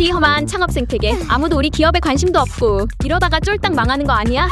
이 험한 창업 생태계 아무도 우리 기업에 관심도 없고 이러다가 쫄딱 망하는 거 아니야?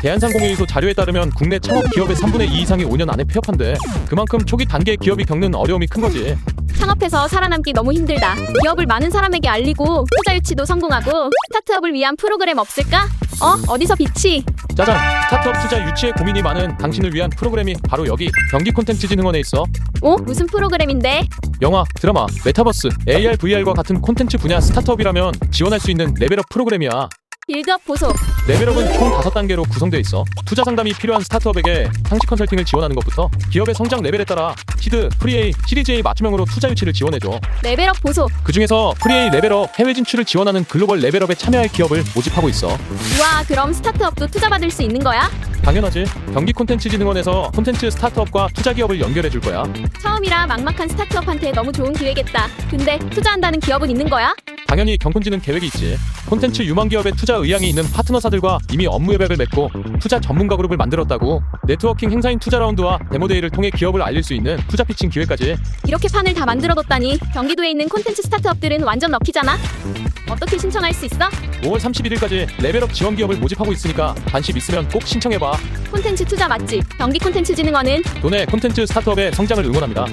대한상공회의소 자료에 따르면 국내 창업 기업의 3분의 2 이상이 5년 안에 폐업한대. 그만큼 초기 단계 기업이 겪는 어려움이 큰 거지. 창업해서 살아남기 너무 힘들다. 기업을 많은 사람에게 알리고 투자 유치도 성공하고 스타트업을 위한 프로그램 없을까? 어? 어디서 빛이? 짜잔! 스타트업 투자 유치에 고민이 많은 당신을 위한 프로그램이 바로 여기 경기 콘텐츠진 흥원에 있어. 어? 무슨 프로그램인데? 영화, 드라마, 메타버스, AR, VR과 같은 콘텐츠 분야 스타트업이라면 지원할 수 있는 레벨업 프로그램이야. 빌드업 보소. 레벨업은 총 5단계로 구성되어 있어. 투자 상담이 필요한 스타트업에게 상시 컨설팅을 지원하는 것부터 기업의 성장 레벨에 따라 시드, 프리A, 시리즈 A 맞춤형으로 투자 유치를 지원해줘. 레벨업 보소. 그 중에서 프리A 레벨업 해외 진출을 지원하는 글로벌 레벨업에 참여할 기업을 모집하고 있어. 우와 그럼 스타트업도 투자 받을 수 있는 거야? 당연하지. 경기 콘텐츠진흥원에서 콘텐츠 스타트업과 투자 기업을 연결해 줄 거야. 처음이라 막막한 스타트업한테 너무 좋은 기회겠다. 근데 투자한다는 기업은 있는 거야? 당연히 경콘지는 계획이 있지. 콘텐츠 유망 기업의 투자 의향이 있는 파트너사들과 이미 업무 협약을 맺고 투자 전문가 그룹을 만들었다고. 네트워킹 행사인 투자 라운드와 데모데이를 통해 기업을 알릴 수 있는 투자 피칭 기회까지. 이렇게 판을 다 만들어뒀다니 경기도에 있는 콘텐츠 스타트업들은 완전 럭키잖아. 어떻게 신청할 수 있어? 5월 31일까지 레벨업 지원 기업을 모집하고 있으니까 관심 있으면 꼭 신청해봐. 콘텐츠 투자 맛집 경기 콘텐츠 진흥원은 도내 콘텐츠 스타트업의 성장을 응원합니다.